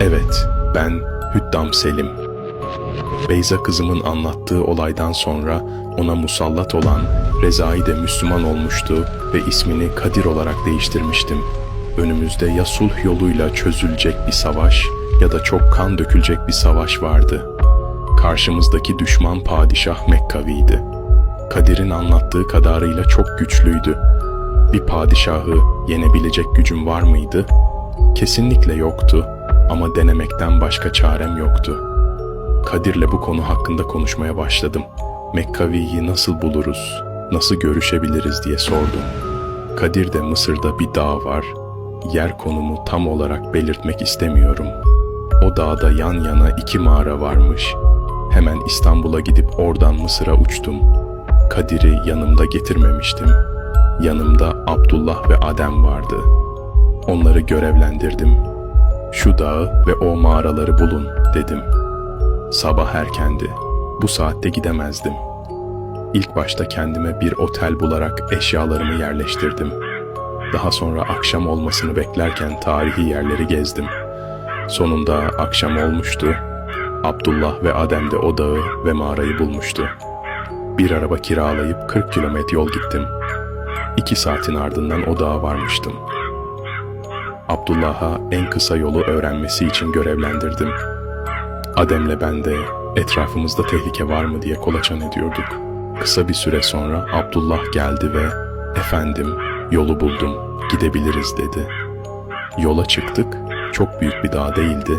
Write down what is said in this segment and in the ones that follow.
Evet, ben Hüddam Selim. Beyza kızımın anlattığı olaydan sonra ona musallat olan Rezai de Müslüman olmuştu ve ismini Kadir olarak değiştirmiştim. Önümüzde ya sulh yoluyla çözülecek bir savaş ya da çok kan dökülecek bir savaş vardı. Karşımızdaki düşman padişah Mekkavi'ydi. Kadir'in anlattığı kadarıyla çok güçlüydü. Bir padişahı yenebilecek gücüm var mıydı? Kesinlikle yoktu ama denemekten başka çarem yoktu. Kadir'le bu konu hakkında konuşmaya başladım. Mekkavi'yi nasıl buluruz, nasıl görüşebiliriz diye sordum. Kadir'de Mısır'da bir dağ var. Yer konumu tam olarak belirtmek istemiyorum. O dağda yan yana iki mağara varmış. Hemen İstanbul'a gidip oradan Mısır'a uçtum. Kadir'i yanımda getirmemiştim. Yanımda Abdullah ve Adem vardı. Onları görevlendirdim. Şu dağı ve o mağaraları bulun dedim. Sabah erkendi. Bu saatte gidemezdim. İlk başta kendime bir otel bularak eşyalarımı yerleştirdim. Daha sonra akşam olmasını beklerken tarihi yerleri gezdim. Sonunda akşam olmuştu. Abdullah ve Adem de o dağı ve mağarayı bulmuştu. Bir araba kiralayıp 40 kilometre yol gittim. İki saatin ardından o dağa varmıştım. Abdullah'a en kısa yolu öğrenmesi için görevlendirdim. Adem'le ben de etrafımızda tehlike var mı diye kolaçan ediyorduk. Kısa bir süre sonra Abdullah geldi ve "Efendim, yolu buldum, gidebiliriz." dedi. Yola çıktık. Çok büyük bir dağ değildi.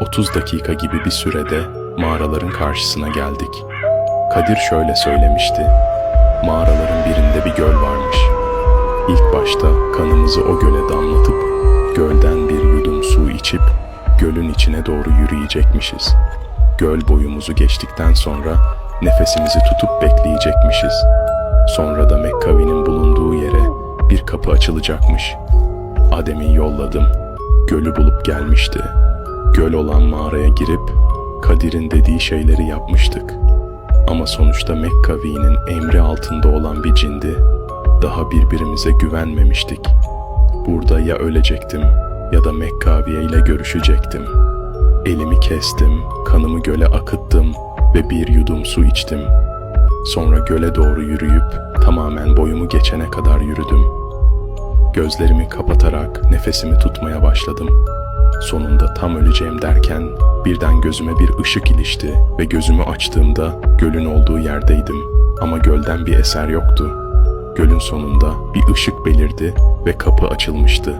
30 dakika gibi bir sürede mağaraların karşısına geldik. Kadir şöyle söylemişti. Mağaraların birinde bir göl varmış. İlk başta kanımızı o göle damlatıp gölden bir yudum su içip gölün içine doğru yürüyecekmişiz. Göl boyumuzu geçtikten sonra nefesimizi tutup bekleyecekmişiz. Sonra da Mekkavi'nin bulunduğu yere bir kapı açılacakmış. Adem'i yolladım. Gölü bulup gelmişti. Göl olan mağaraya girip Kadir'in dediği şeyleri yapmıştık. Ama sonuçta Mekkavi'nin emri altında olan bir cindi. Daha birbirimize güvenmemiştik. Burada ya ölecektim ya da Mekkaviye ile görüşecektim. Elimi kestim, kanımı göle akıttım ve bir yudum su içtim. Sonra göle doğru yürüyüp tamamen boyumu geçene kadar yürüdüm. Gözlerimi kapatarak nefesimi tutmaya başladım. Sonunda tam öleceğim derken birden gözüme bir ışık ilişti ve gözümü açtığımda gölün olduğu yerdeydim ama gölden bir eser yoktu. Gölün sonunda bir ışık belirdi ve kapı açılmıştı.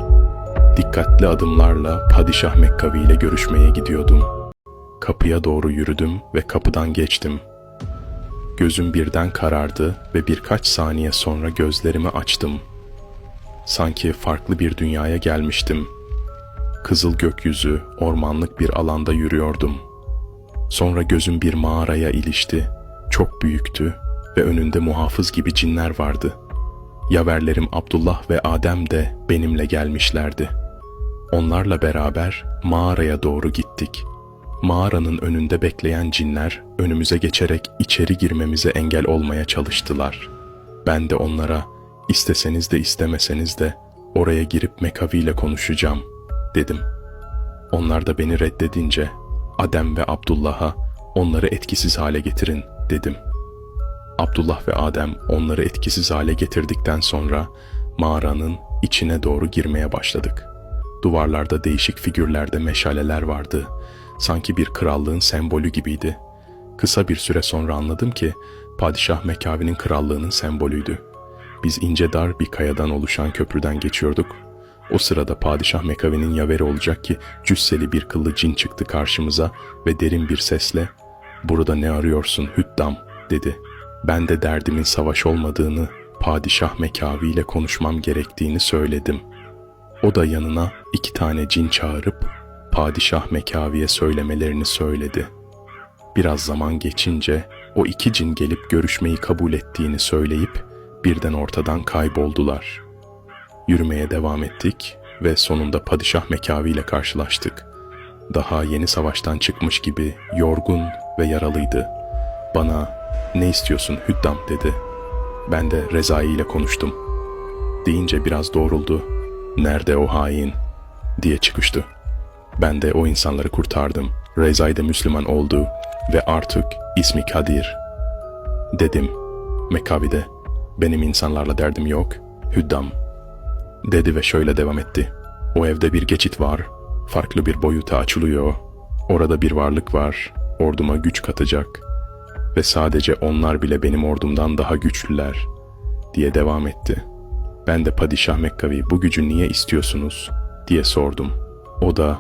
Dikkatli adımlarla Padişah Mekkavi ile görüşmeye gidiyordum. Kapıya doğru yürüdüm ve kapıdan geçtim. Gözüm birden karardı ve birkaç saniye sonra gözlerimi açtım. Sanki farklı bir dünyaya gelmiştim. Kızıl gökyüzü, ormanlık bir alanda yürüyordum. Sonra gözüm bir mağaraya ilişti. Çok büyüktü ve önünde muhafız gibi cinler vardı. Yaverlerim Abdullah ve Adem de benimle gelmişlerdi. Onlarla beraber mağaraya doğru gittik. Mağaranın önünde bekleyen cinler önümüze geçerek içeri girmemize engel olmaya çalıştılar. Ben de onlara isteseniz de istemeseniz de oraya girip Mekavi ile konuşacağım dedim. Onlar da beni reddedince Adem ve Abdullah'a onları etkisiz hale getirin dedim. Abdullah ve Adem onları etkisiz hale getirdikten sonra mağaranın içine doğru girmeye başladık. Duvarlarda değişik figürlerde meşaleler vardı. Sanki bir krallığın sembolü gibiydi. Kısa bir süre sonra anladım ki Padişah Mekavi'nin krallığının sembolüydü. Biz ince dar bir kayadan oluşan köprüden geçiyorduk. O sırada Padişah Mekavi'nin yaveri olacak ki cüsseli bir kıllı cin çıktı karşımıza ve derin bir sesle ''Burada ne arıyorsun Hüddam?'' dedi. Ben de derdimin savaş olmadığını, Padişah Mekavi ile konuşmam gerektiğini söyledim. O da yanına iki tane cin çağırıp Padişah Mekavi'ye söylemelerini söyledi. Biraz zaman geçince o iki cin gelip görüşmeyi kabul ettiğini söyleyip birden ortadan kayboldular. Yürümeye devam ettik ve sonunda Padişah Mekavi ile karşılaştık. Daha yeni savaştan çıkmış gibi yorgun ve yaralıydı. Bana ne istiyorsun Hüddam dedi. Ben de Rezai ile konuştum. Deyince biraz doğruldu. Nerede o hain diye çıkıştı. Ben de o insanları kurtardım. Rezai de Müslüman oldu ve artık ismi Kadir. Dedim. Mekkavi'de benim insanlarla derdim yok. Hüddam. Dedi ve şöyle devam etti. O evde bir geçit var. Farklı bir boyuta açılıyor. Orada bir varlık var. Orduma güç katacak. Ve sadece onlar bile benim ordumdan daha güçlüler. Diye devam etti. Ben de Padişah Mekkavi bu gücü niye istiyorsunuz? Diye sordum. O da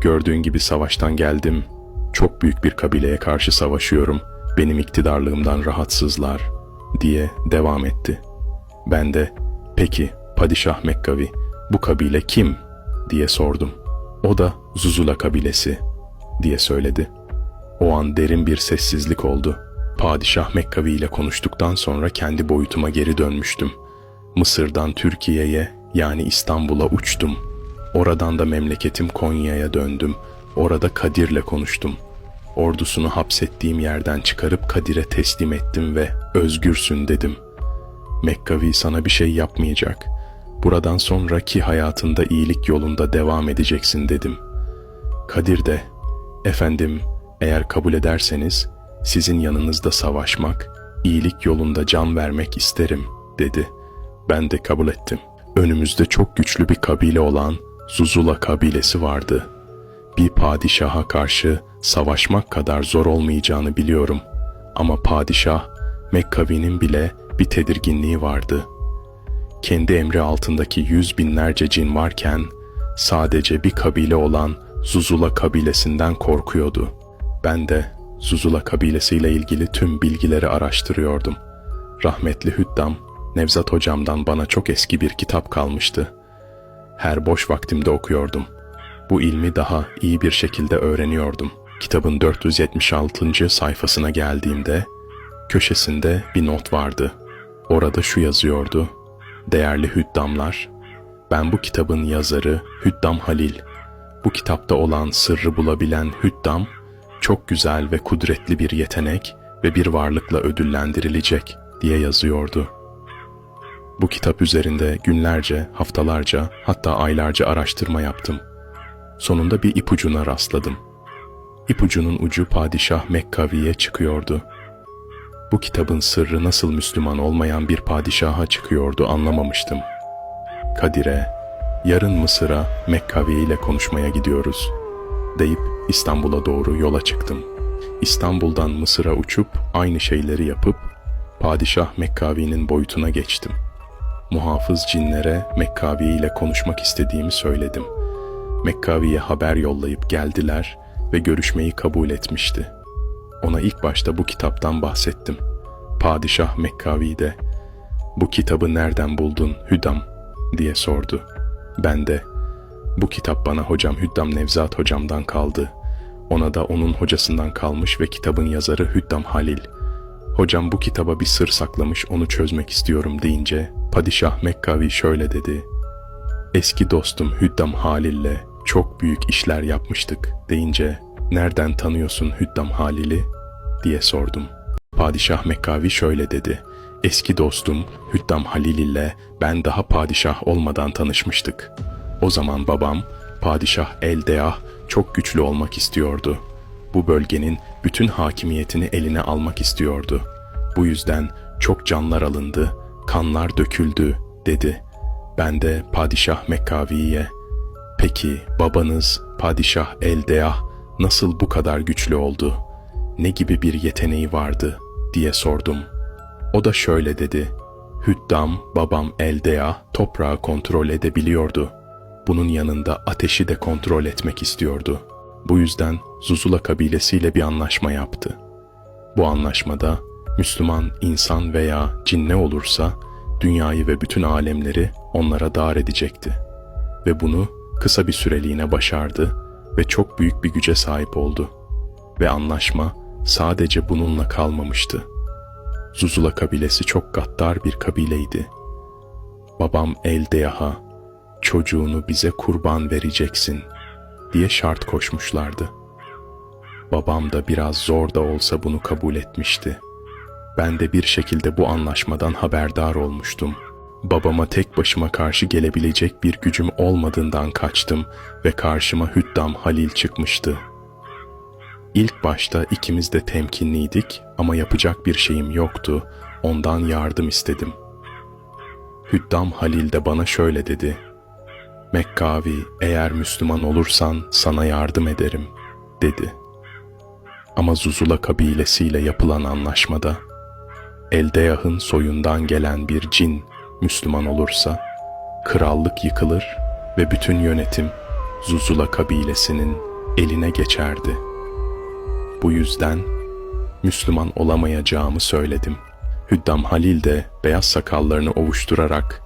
gördüğün gibi savaştan geldim. Çok büyük bir kabileye karşı savaşıyorum. Benim iktidarlığımdan rahatsızlar. Diye devam etti. Ben de peki Padişah Mekkavi bu kabile kim? diye sordum. O da Zuzula kabilesi diye söyledi. O an derin bir sessizlik oldu. Padişah Mekkavi ile konuştuktan sonra kendi boyutuma geri dönmüştüm. Mısır'dan Türkiye'ye yani İstanbul'a uçtum. Oradan da memleketim Konya'ya döndüm. Orada Kadir'le konuştum. Ordusunu hapsettiğim yerden çıkarıp Kadir'e teslim ettim ve özgürsün dedim. Mekkavi sana bir şey yapmayacak. Buradan sonraki hayatında iyilik yolunda devam edeceksin dedim. Kadir de, efendim eğer kabul ederseniz sizin yanınızda savaşmak, iyilik yolunda can vermek isterim dedi. Ben de kabul ettim. Önümüzde çok güçlü bir kabile olan Zuzula kabilesi vardı. Bir padişaha karşı savaşmak kadar zor olmayacağını biliyorum. Ama padişah Mekkavi'nin bile bir tedirginliği vardı. Kendi emri altındaki yüz binlerce cin varken sadece bir kabile olan Zuzula kabilesinden korkuyordu. Ben de Zuzula kabilesiyle ilgili tüm bilgileri araştırıyordum. Rahmetli Hüddam, Nevzat hocamdan bana çok eski bir kitap kalmıştı. Her boş vaktimde okuyordum. Bu ilmi daha iyi bir şekilde öğreniyordum. Kitabın 476. sayfasına geldiğimde köşesinde bir not vardı. Orada şu yazıyordu. Değerli Hüddamlar, ben bu kitabın yazarı Hüddam Halil. Bu kitapta olan sırrı bulabilen Hüddam, çok güzel ve kudretli bir yetenek ve bir varlıkla ödüllendirilecek diye yazıyordu. Bu kitap üzerinde günlerce, haftalarca, hatta aylarca araştırma yaptım. Sonunda bir ipucuna rastladım. İpucunun ucu Padişah Mekkavi'ye çıkıyordu. Bu kitabın sırrı nasıl Müslüman olmayan bir padişaha çıkıyordu anlamamıştım. Kadir'e, yarın Mısır'a Mekkavi ile konuşmaya gidiyoruz deyip İstanbul'a doğru yola çıktım. İstanbul'dan Mısır'a uçup aynı şeyleri yapıp Padişah Mekkavi'nin boyutuna geçtim. Muhafız cinlere Mekkavi ile konuşmak istediğimi söyledim. Mekkavi'ye haber yollayıp geldiler ve görüşmeyi kabul etmişti. Ona ilk başta bu kitaptan bahsettim. Padişah Mekkavi de "Bu kitabı nereden buldun Hüdam?" diye sordu. Ben de "Bu kitap bana hocam Hüddam Nevzat hocamdan kaldı. Ona da onun hocasından kalmış ve kitabın yazarı Hüddam Halil. Hocam bu kitaba bir sır saklamış onu çözmek istiyorum deyince Padişah Mekkavi şöyle dedi. Eski dostum Hüddam Halil'le çok büyük işler yapmıştık deyince nereden tanıyorsun Hüddam Halil'i diye sordum. Padişah Mekkavi şöyle dedi. Eski dostum Hüddam Halil ile ben daha padişah olmadan tanışmıştık. O zaman babam padişah Eldeah çok güçlü olmak istiyordu. Bu bölgenin bütün hakimiyetini eline almak istiyordu. Bu yüzden çok canlar alındı, kanlar döküldü dedi. Ben de padişah Mekkavi'ye Peki babanız Padişah Eldeah nasıl bu kadar güçlü oldu? Ne gibi bir yeteneği vardı diye sordum. O da şöyle dedi. Hüddam babam Eldeah toprağı kontrol edebiliyordu. Bunun yanında ateşi de kontrol etmek istiyordu. Bu yüzden Zuzula kabilesiyle bir anlaşma yaptı. Bu anlaşmada Müslüman insan veya cin ne olursa dünyayı ve bütün alemleri onlara dar edecekti. Ve bunu kısa bir süreliğine başardı ve çok büyük bir güce sahip oldu. Ve anlaşma sadece bununla kalmamıştı. Zuzula kabilesi çok gaddar bir kabileydi. Babam Eldeyaha, çocuğunu bize kurban vereceksin diye şart koşmuşlardı. Babam da biraz zor da olsa bunu kabul etmişti. Ben de bir şekilde bu anlaşmadan haberdar olmuştum. babama tek başıma karşı gelebilecek bir gücüm olmadığından kaçtım ve karşıma Hüddam Halil çıkmıştı. İlk başta ikimiz de temkinliydik ama yapacak bir şeyim yoktu. Ondan yardım istedim. Hüddam Halil de bana şöyle dedi. Mekkavi eğer Müslüman olursan sana yardım ederim dedi. Ama Zuzula kabilesiyle yapılan anlaşmada Eldeyah'ın soyundan gelen bir cin Müslüman olursa krallık yıkılır ve bütün yönetim Zuzula kabilesinin eline geçerdi. Bu yüzden Müslüman olamayacağımı söyledim. Hüddam Halil de beyaz sakallarını ovuşturarak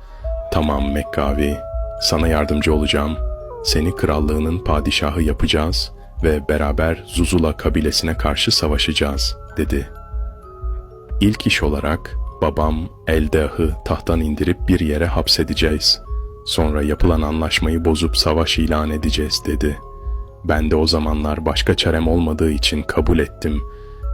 "Tamam Mekkavi, sana yardımcı olacağım. Seni krallığının padişahı yapacağız ve beraber Zuzula kabilesine karşı savaşacağız." dedi. İlk iş olarak babam Eldah'ı tahttan indirip bir yere hapsedeceğiz. Sonra yapılan anlaşmayı bozup savaş ilan edeceğiz dedi. Ben de o zamanlar başka çarem olmadığı için kabul ettim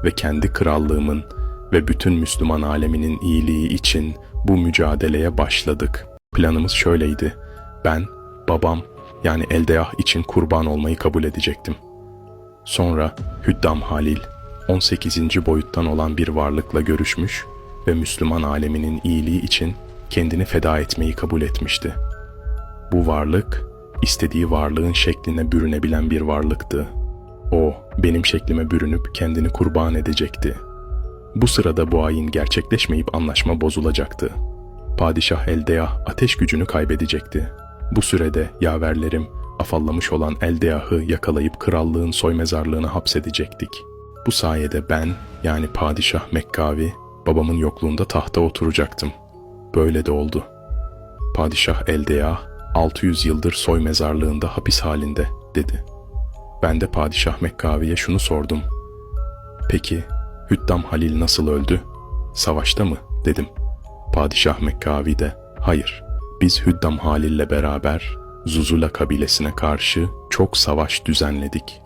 ve kendi krallığımın ve bütün Müslüman aleminin iyiliği için bu mücadeleye başladık. Planımız şöyleydi. Ben, babam yani Eldeyah için kurban olmayı kabul edecektim. Sonra Hüddam Halil 18. boyuttan olan bir varlıkla görüşmüş ve Müslüman aleminin iyiliği için kendini feda etmeyi kabul etmişti. Bu varlık istediği varlığın şekline bürünebilen bir varlıktı. O benim şeklime bürünüp kendini kurban edecekti. Bu sırada bu ayin gerçekleşmeyip anlaşma bozulacaktı. Padişah Eldeyah ateş gücünü kaybedecekti. Bu sürede yaverlerim afallamış olan Eldeyah'ı yakalayıp krallığın soy mezarlığına hapsedecektik. Bu sayede ben yani padişah Mekkavi babamın yokluğunda tahta oturacaktım. Böyle de oldu. Padişah Eldeyah 600 yıldır soy mezarlığında hapis halinde dedi. Ben de padişah Mekkavi'ye şunu sordum. Peki Hüddam Halil nasıl öldü? Savaşta mı? dedim. Padişah Mekkavi de hayır biz Hüddam Halil'le beraber Zuzula kabilesine karşı çok savaş düzenledik.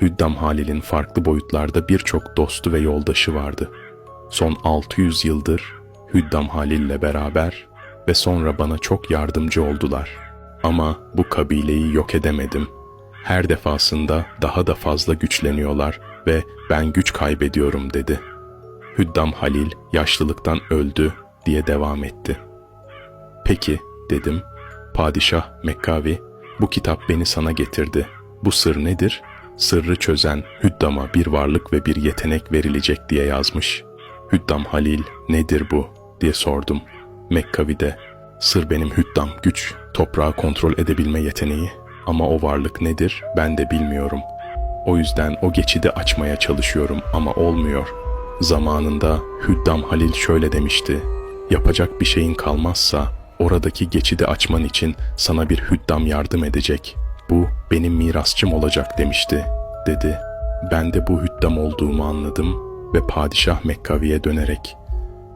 Hüddam Halil'in farklı boyutlarda birçok dostu ve yoldaşı vardı. Son 600 yıldır Hüddam Halil'le beraber ve sonra bana çok yardımcı oldular. Ama bu kabileyi yok edemedim. Her defasında daha da fazla güçleniyorlar ve ben güç kaybediyorum dedi. Hüddam Halil yaşlılıktan öldü diye devam etti. Peki dedim. Padişah Mekkavi bu kitap beni sana getirdi. Bu sır nedir? Sırrı çözen Hüddam'a bir varlık ve bir yetenek verilecek diye yazmış. Hüddam Halil nedir bu diye sordum. Mekkavi de sır benim Hüddam güç, toprağı kontrol edebilme yeteneği ama o varlık nedir ben de bilmiyorum. O yüzden o geçidi açmaya çalışıyorum ama olmuyor. Zamanında Hüddam Halil şöyle demişti. Yapacak bir şeyin kalmazsa oradaki geçidi açman için sana bir hüddam yardım edecek. Bu benim mirasçım olacak demişti, dedi. Ben de bu hüddam olduğumu anladım ve padişah Mekkavi'ye dönerek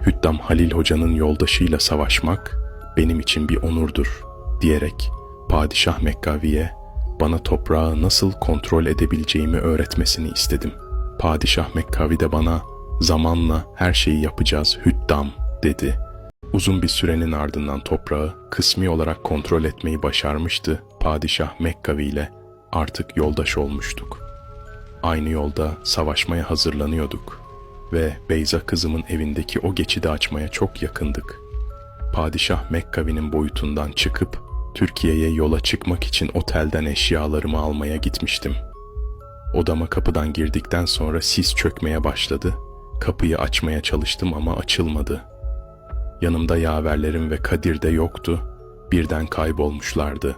Hüddam Halil Hoca'nın yoldaşıyla savaşmak benim için bir onurdur diyerek padişah Mekkavi'ye bana toprağı nasıl kontrol edebileceğimi öğretmesini istedim. Padişah Mekkavi de bana zamanla her şeyi yapacağız Hüddam dedi. Uzun bir sürenin ardından toprağı kısmi olarak kontrol etmeyi başarmıştı. Padişah Mekkavi ile artık yoldaş olmuştuk. Aynı yolda savaşmaya hazırlanıyorduk ve Beyza kızımın evindeki o geçidi açmaya çok yakındık. Padişah Mekkavi'nin boyutundan çıkıp Türkiye'ye yola çıkmak için otelden eşyalarımı almaya gitmiştim. Odama kapıdan girdikten sonra sis çökmeye başladı. Kapıyı açmaya çalıştım ama açılmadı. Yanımda yaverlerim ve Kadir de yoktu. Birden kaybolmuşlardı.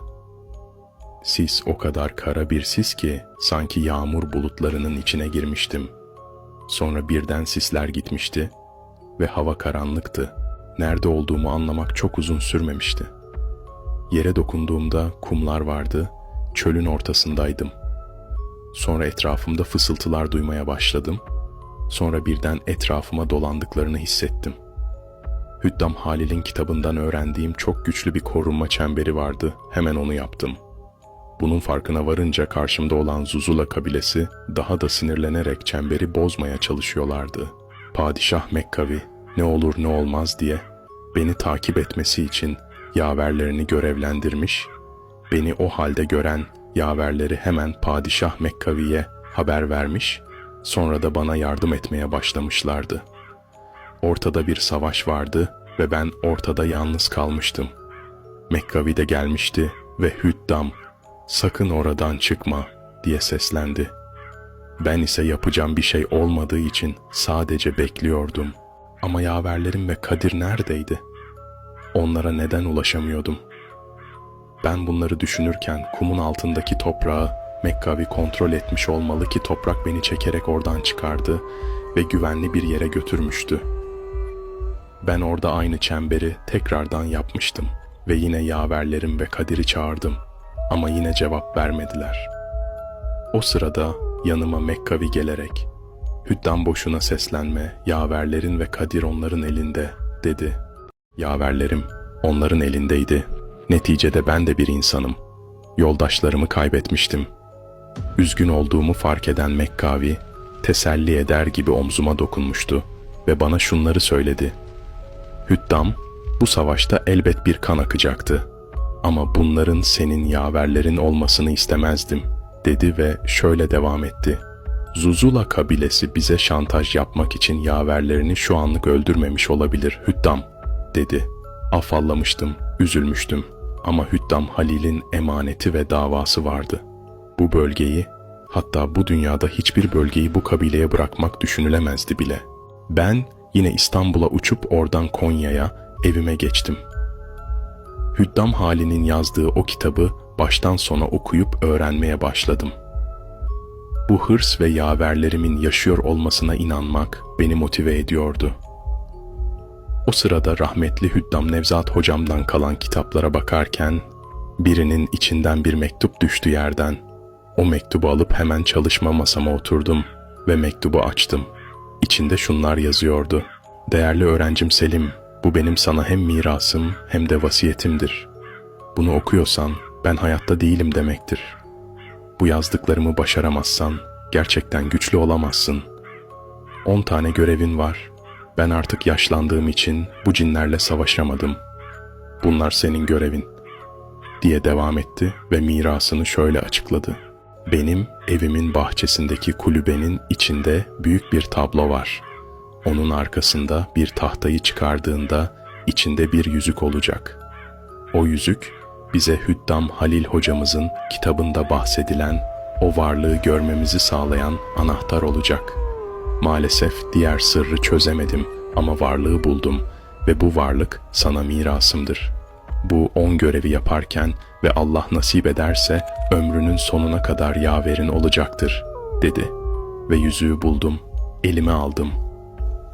Sis o kadar kara bir sis ki sanki yağmur bulutlarının içine girmiştim. Sonra birden sisler gitmişti ve hava karanlıktı. Nerede olduğumu anlamak çok uzun sürmemişti. Yere dokunduğumda kumlar vardı, çölün ortasındaydım. Sonra etrafımda fısıltılar duymaya başladım. Sonra birden etrafıma dolandıklarını hissettim. Hüddam Halil'in kitabından öğrendiğim çok güçlü bir korunma çemberi vardı. Hemen onu yaptım. Bunun farkına varınca karşımda olan Zuzula kabilesi daha da sinirlenerek çemberi bozmaya çalışıyorlardı. Padişah Mekkavi ne olur ne olmaz diye beni takip etmesi için yaverlerini görevlendirmiş, beni o halde gören yaverleri hemen Padişah Mekkavi'ye haber vermiş, sonra da bana yardım etmeye başlamışlardı. Ortada bir savaş vardı ve ben ortada yalnız kalmıştım. Mekkavi de gelmişti ve Hüddam, sakın oradan çıkma diye seslendi. Ben ise yapacağım bir şey olmadığı için sadece bekliyordum. Ama yaverlerim ve Kadir neredeydi? Onlara neden ulaşamıyordum? Ben bunları düşünürken kumun altındaki toprağı Mekkavi kontrol etmiş olmalı ki toprak beni çekerek oradan çıkardı ve güvenli bir yere götürmüştü. Ben orada aynı çemberi tekrardan yapmıştım ve yine yaverlerim ve Kadir'i çağırdım ama yine cevap vermediler. O sırada yanıma Mekkavi gelerek Hüddam boşuna seslenme, yaverlerin ve Kadir onların elinde dedi. Yaverlerim onların elindeydi. Neticede ben de bir insanım. Yoldaşlarımı kaybetmiştim. Üzgün olduğumu fark eden Mekkavi, teselli eder gibi omzuma dokunmuştu ve bana şunları söyledi. Hüddam, bu savaşta elbet bir kan akacaktı. Ama bunların senin yaverlerin olmasını istemezdim, dedi ve şöyle devam etti. Zuzula kabilesi bize şantaj yapmak için yaverlerini şu anlık öldürmemiş olabilir Hüddam, dedi. Afallamıştım, üzülmüştüm. Ama Hüddam Halil'in emaneti ve davası vardı. Bu bölgeyi, hatta bu dünyada hiçbir bölgeyi bu kabileye bırakmak düşünülemezdi bile. Ben yine İstanbul'a uçup oradan Konya'ya evime geçtim. Hüddam Hali'nin yazdığı o kitabı baştan sona okuyup öğrenmeye başladım. Bu hırs ve yaverlerimin yaşıyor olmasına inanmak beni motive ediyordu. O sırada rahmetli Hüddam Nevzat hocamdan kalan kitaplara bakarken birinin içinden bir mektup düştü yerden. O mektubu alıp hemen çalışma masama oturdum ve mektubu açtım. İçinde şunlar yazıyordu. Değerli öğrencim Selim, bu benim sana hem mirasım hem de vasiyetimdir. Bunu okuyorsan ben hayatta değilim demektir. Bu yazdıklarımı başaramazsan gerçekten güçlü olamazsın. 10 tane görevin var. Ben artık yaşlandığım için bu cinlerle savaşamadım. Bunlar senin görevin." diye devam etti ve mirasını şöyle açıkladı. Benim evimin bahçesindeki kulübenin içinde büyük bir tablo var. Onun arkasında bir tahtayı çıkardığında içinde bir yüzük olacak. O yüzük bize Hüddam Halil hocamızın kitabında bahsedilen o varlığı görmemizi sağlayan anahtar olacak. Maalesef diğer sırrı çözemedim ama varlığı buldum ve bu varlık sana mirasımdır. Bu on görevi yaparken ve Allah nasip ederse ömrünün sonuna kadar yaverin olacaktır, dedi. Ve yüzüğü buldum, elime aldım.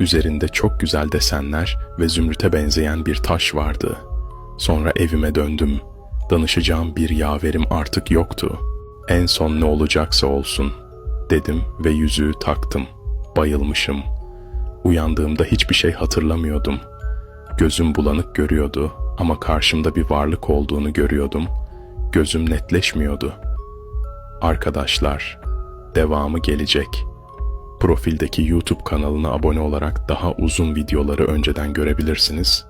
Üzerinde çok güzel desenler ve zümrüte benzeyen bir taş vardı. Sonra evime döndüm. Danışacağım bir yaverim artık yoktu. En son ne olacaksa olsun, dedim ve yüzüğü taktım. Bayılmışım. Uyandığımda hiçbir şey hatırlamıyordum. Gözüm bulanık görüyordu ama karşımda bir varlık olduğunu görüyordum. Gözüm netleşmiyordu. Arkadaşlar, devamı gelecek. Profildeki YouTube kanalına abone olarak daha uzun videoları önceden görebilirsiniz.